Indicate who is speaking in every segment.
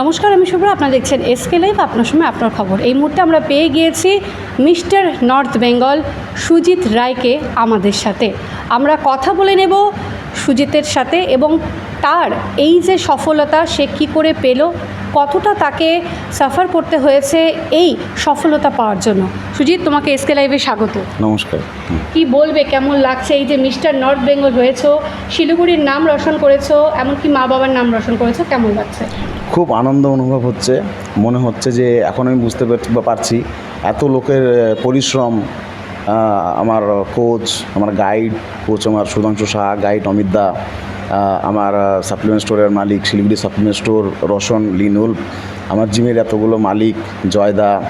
Speaker 1: নমস্কার আমি শুভ্রা। আপনারা দেখছেন এসকে লাইভ আপনার সময় আপনার খবর। এই মুহূর্তে আমরা পেয়ে গিয়েছি মিস্টার নর্থ বেঙ্গল সুজিত রায়কে আমাদের সাথে। আমরা কথা বলে নেব সুজিতের সাথে এবং তার এই যে সফলতা সে কী করে পেল কতটা তাকে সাফার করতে হয়েছে এই সফলতা পাওয়ার জন্য। সুজিত তোমাকে এসকে লাইভে স্বাগত।
Speaker 2: নমস্কার।
Speaker 1: কি বলবে কেমন লাগছে? এই যে মিস্টার নর্থ বেঙ্গল হয়েছো শিলিগুড়ির নাম রোশন করেছ এমনকি মা বাবার নাম রোশন করেছ কেমন লাগছে?
Speaker 2: খুব আনন্দ অনুভব হচ্ছে। মনে হচ্ছে যে এখন আমি বুঝতে পার- পারছি এত লোকের পরিশ্রম আমার কোচ আমার গাইড কোচ আমার সুধাংশু সাহা গাইড অমিত দা আমার সাপ্লিমেন্ট স্টোরের মালিক, শিলিগুড়ি সাপ্লিমেন্ট স্টোর রোশন, লিনুল, আমার জিমের এতগুলো মালিক, জয়দা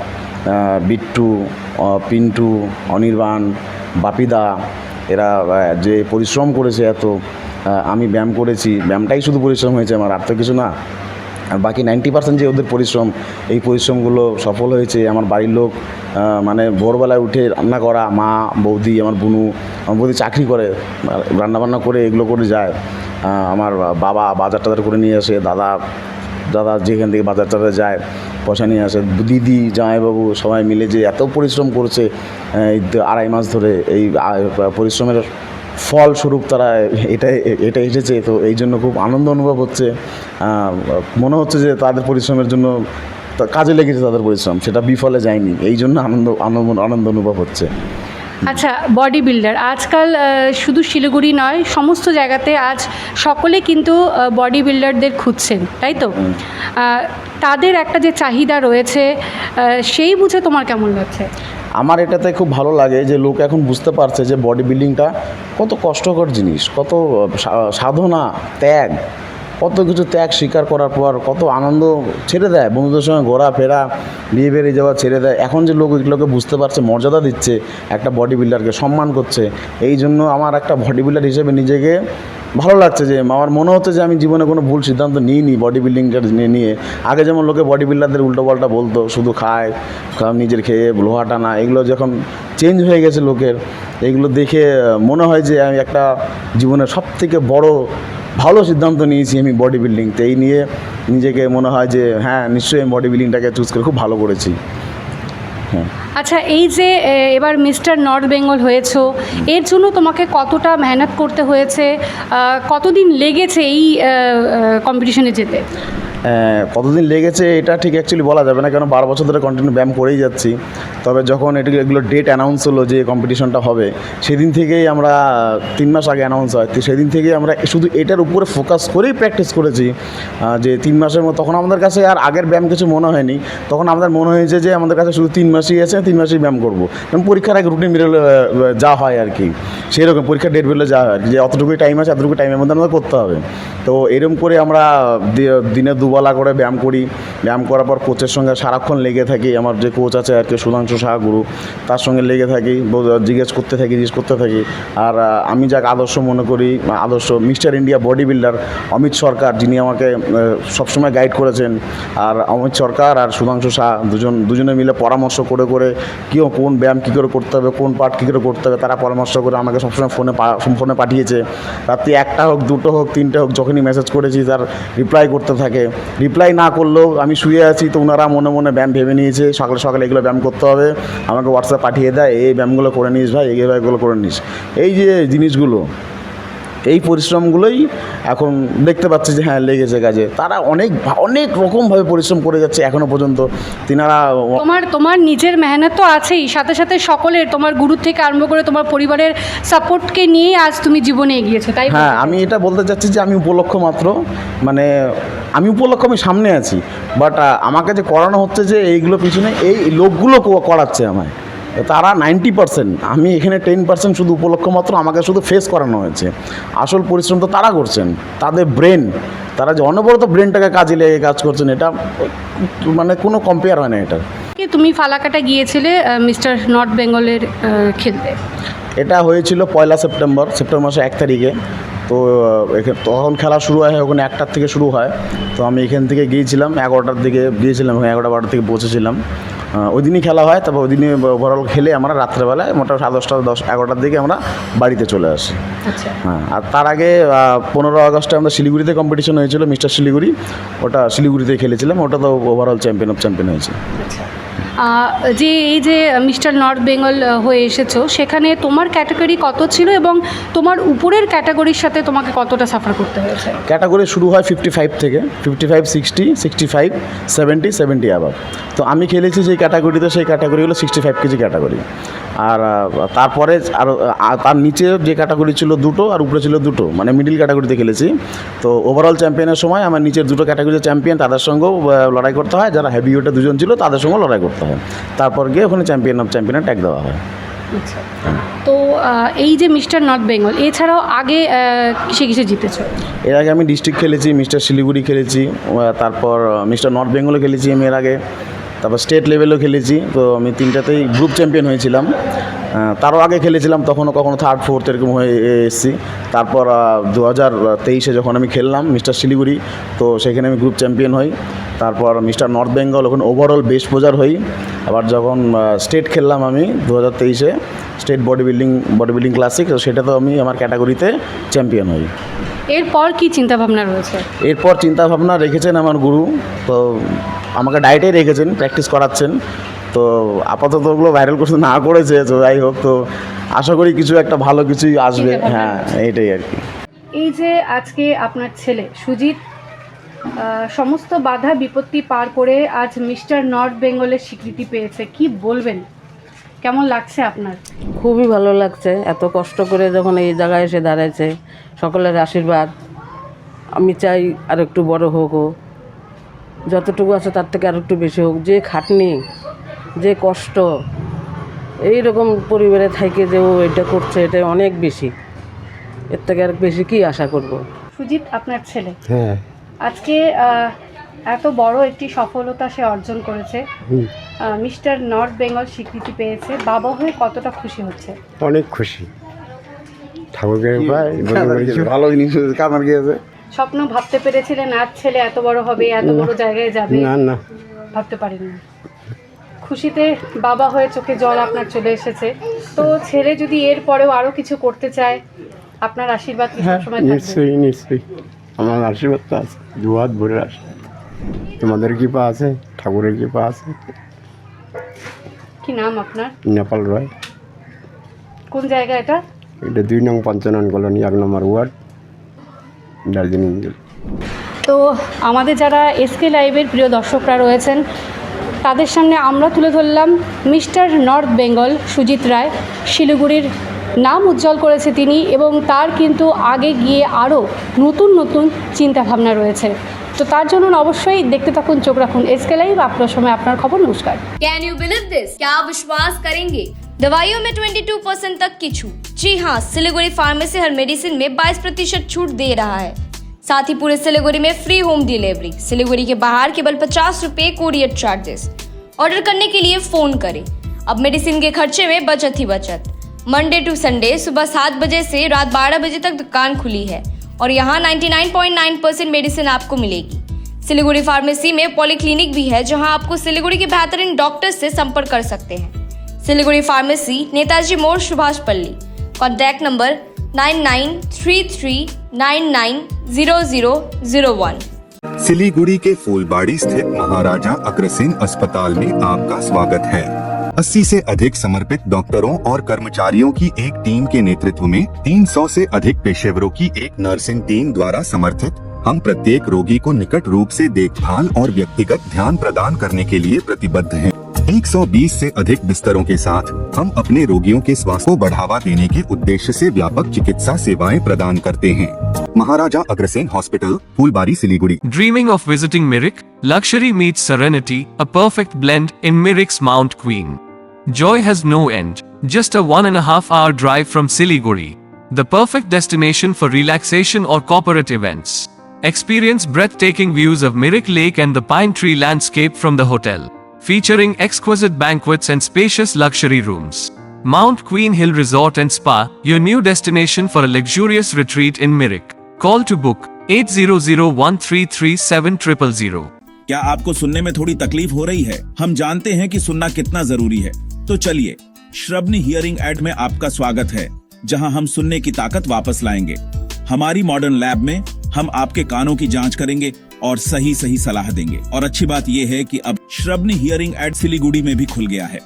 Speaker 2: বিট্টু পিন্টু, অনির্বাণ, বাপিদা, এরা যে পরিশ্রম করেছে এত আমি ব্যায়াম করেছি, ব্যায়ামটাই শুধু পরিশ্রম হয়েছে আমার, আর তো কিছু না। বাকি নাইনটি পার্সেন্ট যে ওদের পরিশ্রম, এই পরিশ্রমগুলো সফল হয়েছে। আমার বাড়ির লোক মানে ভোরবেলায় উঠে রান্না করা, মা, বৌদি, আমার বুনু, আমার বৌদি চাকরি করে, রান্নাবান্না করে এগুলো করে যায়। আমার বাবা বাজার টাজার করে নিয়ে আসে, দাদা দাদা যেখান থেকে বাজার টাজার যায়, পয়সা নিয়ে আসে, দিদি, জামাইবাবু সবাই মিলে যে এত পরিশ্রম করছে এই আড়াই মাস ধরে এই পরিশ্রমের ফলস্বরূপ তারা এটা এটা এসেছে। তো এই জন্য খুব আনন্দ অনুভব হচ্ছে। মনে হচ্ছে যে তাদের পরিশ্রমের জন্য কাজে লেগেছে তাদের পরিশ্রম। সেটা বিফলে যায়নি। এই জন্য আনন্দ আনন্দ অনুভব হচ্ছে।
Speaker 1: আচ্ছা বডি বিল্ডার আজকাল শুধু শিলিগুড়ি নয় সমস্ত জায়গাতে আজ সকলে কিন্তু বডি বিল্ডারদের খুঁজছেন তাই তো? তাদের একটা যে চাহিদা রয়েছে সেই বুঝে তোমার কেমন লাগছে?
Speaker 2: আমার এটাতে খুব ভালো লাগে যে লোক এখন বুঝতে পারছে যে বডি বিল্ডিংটা কত কষ্টকর জিনিস, কত সাধনা, ত্যাগ, কত কিছু ত্যাগ স্বীকার করার পর কত আনন্দ ছেড়ে দেয়, বন্ধুদের সঙ্গে ঘোরাফেরা, বিয়ে বেরিয়ে যাওয়া ছেড়ে দেয়। এখন যে লোক এগুলোকে বুঝতে পারছে, মর্যাদা দিচ্ছে, একটা বডি বিল্ডারকে সম্মান করছে, এই জন্য আমার একটা বডি বিল্ডার হিসেবে নিজেকে ভালো লাগছে যে আমার মনে হচ্ছে যে আমি জীবনে কোনো ভুল সিদ্ধান্ত নিইনি বডি বিল্ডিংটা নিয়ে নিয়ে। আগে যেমন লোকে বডি বিল্ডারদের উল্টো পাল্টা বলতো, শুধু খায় নিজের খেয়ে লোহা টানা, এগুলো যখন চেঞ্জ হয়ে গেছে লোকের, এগুলো দেখে মনে হয় যে আমি একটা জীবনের সব থেকে বড়, ভালো সিদ্ধান্ত নিয়েছি আমি বডি বিল্ডিং তো এই নিয়ে নিজেকে মনে হয় যে হ্যাঁ নিশ্চয়ই আমি বডি বিল্ডিংটাকে চুজ করে খুব ভালো করেছি।
Speaker 1: আচ্ছা এই যে এবার মিস্টার নর্থ বেঙ্গল হয়েছো, এর জন্য তোমাকে কতটা মেহনত করতে হয়েছে? কতদিন লেগেছে এই কম্পিটিশনে যেতে?
Speaker 2: কতদিন লেগেছে এটা ঠিক অ্যাকচুয়ালি বলা যাবে না কেন বারো বছর ধরে কন্টিনিউ ব্যায়াম করেই যাচ্ছি। তবে যখন এটি এগুলো ডেট অ্যানাউন্স হলো যে কম্পিটিশনটা হবে, সেদিন থেকেই আমরা, তিন মাস আগে অ্যানাউন্স হয়, তো সেদিন থেকেই আমরা শুধু এটার উপরে ফোকাস করেই প্র্যাকটিস করেছি। যে তিন মাসের মতো, তখন আমাদের কাছে আর আগের ব্যায়াম কিছু মনে হয়নি। তখন আমাদের মনে হয়েছে যে আমাদের কাছে শুধু তিন মাসই আছে, তিন মাসেই ব্যায়াম করব। কারণ পরীক্ষার আগে রুটিন বেরোলে যা হয় আর কি। সেই রকম পরীক্ষার ডেট বেরোলে যা হয় আর যে অতটুকুই টাইম আছে এতটুকু টাইমের মধ্যে আমাদের করতে হবে। তো এরকম করে আমরা দিনে দুবেলা করে ব্যায়াম করি। ব্যায়াম করার পর কোচের সঙ্গে সারাক্ষণ লেগে থাকি। আমার যে কোচ আছে আর কি, সুধাংশু সাহা গুরু তার সঙ্গে লেগে থাকি জিজ্ঞেস করতে থাকি, জিজ্ঞেস করতে থাকি। আর আমি যাকে আদর্শ মনে করি, আদর্শ Mister India bodybuilder Amit Sarkar, যিনি আমাকে সবসময় গাইড করেছেন। আর অমিত সরকার আর সুধাংশু শাহ দুজন, দুজনে মিলে পরামর্শ করে করে কী কোন ব্যায়াম কী করে করতে হবে, কোন পার্ট কী করে করতে হবে, তারা পরামর্শ করে আমাকে সবসময় ফোনে ফোনে পাঠিয়েছে। রাত্রি একটা হোক, দুটো হোক, তিনটে হোক, যখনই মেসেজ করেছি, তার রিপ্লাই করতে থাকে। রিপ্লাই না করলেও আমি শুয়ে আছি তো ওনারা মনে মনে ব্যায়াম ভেবে নিয়েছে, সকালে সকালে এগুলো ব্যায়াম করতে হবে। আমাকে হোয়াটসঅ্যাপ পাঠিয়ে দেয়, এই ব্যায়ামগুলো করে নিস ভাই ব্যায়ামগুলো করে নিস। এই যে জিনিসগুলো এই পরিশ্রমগুলোই এখন দেখতে পাচ্ছি যে হ্যাঁ লেগেছে কাজে। তারা অনেক অনেক রকমভাবে পরিশ্রম করে যাচ্ছে এখনও পর্যন্ত। তিনারা
Speaker 1: তোমার তোমার নিজের মেহনত তো আছেই সাথে সাথে সকলের তোমার গুরুর থেকে আরম্ভ করে তোমার পরিবারের সাপোর্টকে নিয়েই আজ তুমি জীবনে এগিয়েছো তাই
Speaker 2: হ্যাঁ আমি এটা বলতে চাচ্ছি যে আমি উপলক্ষ মাত্র মানে আমি উপলক্ষ আমি সামনে আছি। বাট আমাকে যে করানো হচ্ছে যে এইগুলো পিছনে এই লোকগুলো করাচ্ছে আমায়। তারা নাইনটি পার্সেন্ট। আমি এখানে টেন পার্সেন্ট শুধু উপলক্ষ মাত্র আমাকে শুধু ফেস করানো হয়েছে। আসল পরিশ্রম তো তারা করছেন। তাদের ব্রেন তারা যে অনবরত ব্রেনটাকে কাজে লেগে কাজ করছেন এটা মানে কোনো কম্পেয়ার হয় না এটা
Speaker 1: তুমি ফালাকাটা গিয়েছিলে মিস্টার নর্থ বেঙ্গলের খেলতে?
Speaker 2: এটা হয়েছিল পয়লা সেপ্টেম্বর সেপ্টেম্বর মাসে এক তারিখে। তো এখানে তখন খেলা শুরু হয় ওখানে একটার থেকে শুরু হয়। তো আমি এখান থেকে গিয়েছিলাম এগারোটার দিকে গিয়েছিলাম এগারোটা বারোটার থেকে পৌঁছেছিলাম। ওই দিনই খেলা হয় তারপর ওই দিনই ওভারঅল খেলে আমরা রাত্রেবেলায় মোটামুটি সাড়ে দশটা দশ এগারোটার দিকে আমরা বাড়িতে চলে আসি।
Speaker 1: আচ্ছা।
Speaker 2: হ্যাঁ আর তার আগে পনেরো আগস্টে আমরা শিলিগুড়িতে কম্পিটিশন হয়েছিল মিস্টার শিলিগুড়ি। ওটা শিলিগুড়িতে খেলেছিলাম ওটা তো ওভারঅল চ্যাম্পিয়ন অফ চ্যাম্পিয়ন হয়েছে।
Speaker 1: আচ্ছা। যে এই যে মিস্টার নর্থ বেঙ্গল হয়ে এসেছ, সেখানে তোমার ক্যাটাগরি কত ছিল এবং তোমার উপরের ক্যাটাগরির সাথে তোমাকে কতটা সাফার করতে হয়েছে?
Speaker 2: ক্যাটাগরি শুরু হয় ফিফটি ফাইভ থেকে fifty five sixty sixty five seventy seventy above তো আমি খেলেছি সেই ক্যাটাগরিতে, সেই ক্যাটাগরি হলো সিক্সটি ফাইভ কেজি ক্যাটাগরি। আর তারপরে আরও তার নিচে যে ক্যাটাগরি ছিল দুটো আর উপরে ছিল দুটো মানে মিডিল ক্যাটাগরিতে খেলেছি। তো ওভারঅল চ্যাম্পিয়নের সময় আমার নিচের দুটো ক্যাটাগরিতে চ্যাম্পিয়ন তাদের সঙ্গেও লড়াই করতে হয়, যারা হেভি ওয়েটে দুজন ছিল তাদের সঙ্গেও লড়াই করতে হয়। তারপর গিয়ে ওখানে চ্যাম্পিয়ন অফ চ্যাম্পিয়ন ট্যাগ দেওয়া হয়।
Speaker 1: আচ্ছা। তো এই যে মিস্টার নর্থ বেঙ্গল এছাড়াও আগে কিসে কিসে জিতেছ?
Speaker 2: এর আগে আমি ডিস্ট্রিক্ট খেলেছি মিস্টার শিলিগুড়ি খেলেছি তারপর মিস্টার নর্থ বেঙ্গলও খেলেছি আমি এর আগে তারপর স্টেট লেভেলও খেলেছি তো আমি তিনটাতেই গ্রুপ চ্যাম্পিয়ন হয়েছিলাম। তারও আগে খেলেছিলাম তখনও কখনো থার্ড ফোর্থ এরকম হয়ে এসেছি। তারপর দু হাজার তেইশে যখন আমি খেললাম মিস্টার শিলিগুড়ি তো সেখানে আমি গ্রুপ চ্যাম্পিয়ন হই। তারপর মিস্টার নর্থ বেঙ্গল ওখানে ওভারঅল বেস্ট বোজার হই। আবার যখন স্টেট খেললাম আমি দু হাজার তেইশে state bodybuilding bodybuilding classic তো সেটাতেও আমি আমার ক্যাটাগরিতে চ্যাম্পিয়ন হই।
Speaker 1: এরপর কি চিন্তা ভাবনা রয়েছে?
Speaker 2: এরপর চিন্তা ভাবনা রেখেছেন আমার গুরু। তো আমাকে ডায়েটে রেখেছেন প্র্যাকটিস করাচ্ছেন। তো আপাতত ওগুলো ভাইরাল করতে না করেছে তো যাই হোক তো আশা করি কিছু একটা ভালো কিছুই আসবে। হ্যাঁ এইটাই আর কি।
Speaker 1: এই যে আজকে আপনার ছেলে সুজিত সমস্ত বাধা বিপত্তি পার করে আজ মিস্টার নর্থ বেঙ্গলের স্বীকৃতি পেয়েছে কি বলবেন? কেমন লাগছে আপনার?
Speaker 3: খুবই ভালো লাগছে এত কষ্ট করে যখন এই জায়গায় এসে দাঁড়াইছে সকলের আশীর্বাদ। আমি চাই আর একটু বড় হোক ও। যতটুকু আছে তার থেকে আর একটু বেশি হোক যে খাটনি যে কষ্ট। এই রকম পরিবারে থাকে যে ও এটা করছে এটা অনেক বেশি। এর থেকে আর বেশি কি আশা করব?
Speaker 1: সুজিত আপনার ছেলে।
Speaker 4: হ্যাঁ।
Speaker 1: আজকে এত বড় একটি সফলতা সে অর্জন করেছে। মিস্টার নর্থ বেঙ্গল স্বীকৃতি পেয়েছে। বাবা হয়ে কতটা খুশি হচ্ছে?
Speaker 4: অনেক খুশি। ঠাকুরকে
Speaker 2: ভালো জিনিস কারণ কি
Speaker 1: স্বপ্ন ভাবতে পেরেছিলেন আর ছেলে এত বড় হবে এত বড় জায়গায় যাবে।
Speaker 4: না না।
Speaker 1: ভাবতে পারিনি খুশিতে বাবা হয়ে চোখে জল আপনার চলে এসেছে। তো ছেলে যদি এর পরেও আরও কিছু করতে চায় আপনার আশীর্বাদ
Speaker 4: হ্যাঁ
Speaker 1: সবসময়
Speaker 4: নিশ্চয়ই নিশ্চয়ই। আমার আশীর্বাদ তো আছে দু হাত ভরে আসে। তোমাদের কৃপা আছে ঠাকুরের কৃপা আছে।
Speaker 1: কি নাম আপনার?
Speaker 4: নেপাল রয়।
Speaker 1: কোন জায়গা এটা?
Speaker 4: এটা দুই নং পঞ্চানন কলোনি এক নম্বর ওয়ার্ড দার্জিলিং জেলা।
Speaker 1: তো আমাদের যারা এসকে লাইভের প্রিয় দর্শকরা রয়েছেন তাদের সামনে আমরা তুলে ধরলাম মিস্টার নর্থ বেঙ্গল সুজিত রায় শিলিগুড়ির নাম উজ্জ্বল করেছে তিনি এবং তার কিন্তু আগে গিয়ে আরও নতুন নতুন চিন্তাভাবনা রয়েছে তো তার জন্য অবশ্যই দেখতে থাকুন চোখ রাখুন এসকে লাইভ আপনার সময় আপনার খবর নমস্কার
Speaker 5: कैन यू बिलीव दिस क्या आप विश्वास करेंगे दवाइयों में 22 परसेंट तक की छूट जी हाँ सिलीगुड़ी फार्मेसी हर मेडिसिन में 22 प्रतिशत छूट दे रहा है साथ ही पूरे सिलीगुड़ी में फ्री होम डिलीवरी सिलीगुड़ी के बाहर केवल पचास रुपए कोरियर चार्जेस ऑर्डर करने के लिए फ़ोन करें। अब मेडिसिन के खर्चे में बचत ही बचत। मंडे टू संडे सुबह सात बजे से रात बारह बजे तक दुकान खुली है और यहाँ 99.9 परसेंट मेडिसिन आपको मिलेगी। सिलीगुड़ी फार्मेसी में पॉलीक्लिनिक भी है जहाँ आपको सिलीगुड़ी के बेहतरीन डॉक्टर से संपर्क कर सकते हैं। सिलीगुड़ी फार्मेसी नेताजी मोड़ Subhash Palli. Contact number nine nine three three nine nine zero zero zero one
Speaker 6: Siliguri के फूलबाड़ी स्थित महाराजा अग्रसेन अस्पताल में आपका स्वागत है 80 से अधिक समर्पित डॉक्टरों और कर्मचारियों की एक टीम के नेतृत्व में 300 से अधिक पेशेवरों की एक नर्सिंग टीम द्वारा समर्थित हम प्रत्येक रोगी को निकट रूप से देखभाल और व्यक्तिगत ध्यान प्रदान करने के लिए प्रतिबद्ध हैं। 120 से अधिक बिस्तरों के साथ हम अपने रोगियों के स्वास्थ्य को बढ़ावा देने के उद्देश्य से व्यापक चिकित्सा सेवाएँ प्रदान करते हैं। Maharaja Agrasen hospital, Phulbari Siliguri
Speaker 7: dreaming of visiting Mirik luxury meet serenity a perfect blend in Mirik's mount queen joy has no end just a one and half hour drive from Siliguri the perfect destination for relaxation और corporate events Experience breathtaking views of Mirik Lake and the pine tree landscape from the hotel. Featuring exquisite banquets and spacious luxury rooms. Mount Queen Hill Resort and Spa, your new destination for a luxurious retreat in Mirik. Call to book 800133700.
Speaker 8: क्या आपको सुनने में थोड़ी तकलीफ़ हो रही है हम जानते हैं कि सुनना कितना ज़रूरी है तो चलिए श्रवनी हियरिंग एड में आपका स्वागत है जहाँ हम सुनने की ताकत वापस लाएँगे हमारी मॉडर्न लैब में हम आपके कानों की जाँच करेंगे और सही सही सलाह देंगे। और अच्छी बात यह है कि अब श्रबनी हियरिंग एड सिलीगुड़ी में भी खुल गया है।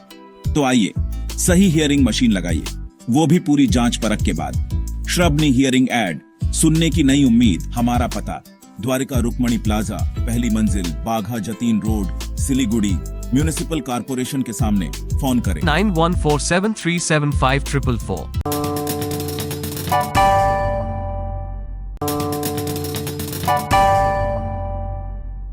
Speaker 8: तो आइए, सही हियरिंग मशीन लगाइए। वो भी पूरी जाँच परख के बाद। श्रबनी हियरिंग एड सुनने की नई उम्मीद, हमारा पता। द्वारिका रुकमणी प्लाजा, पहली मंजिल, Bagha Jatin road, Siliguri. Municipal corporation के सामने फ़ोन करें।
Speaker 7: Nine one four seven three seven five triple four.